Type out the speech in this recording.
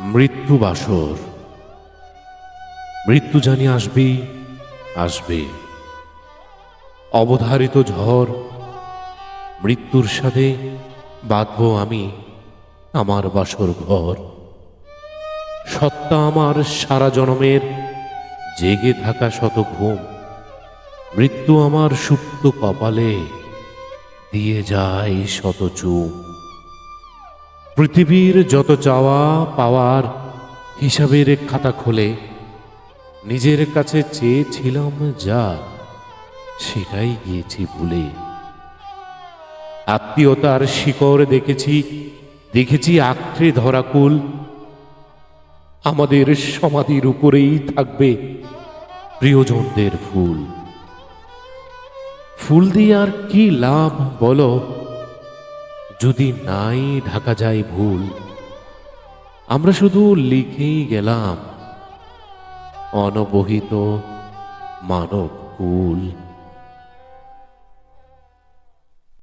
মৃত্যু বাসর। মৃত্যু জানি আসবে আসবে। অবধারিত ঝড়, মৃত্যুর সাথে বাঁধব আমি আমার বাসর ঘর। সত্তা আমার সারা জনমের জেগে থাকা শত ঘুম। মৃত্যু আমার সুপ্ত কপালে দিয়ে যায় শত চুম। পৃথিবীর যত চাওয়া পাওয়ার হিসাবের খাতা খোলে নিজের কাছে চেয়েছিলাম যা, সেটাই গিয়েছি ভুলে। আত্মীয়তার শিকড় দেখেছি দেখেছি আঁকড়ে ধরা কুল। আমাদের সমাধির উপরেই থাকবে প্রিয়জনদের ফুল। ফুল দিয়ে আর কি লাভ বলো? যদি নাই ঢাকা যায় ভুল আমরা শুধু লিখেই গেলাম অনবহিত মানব কুল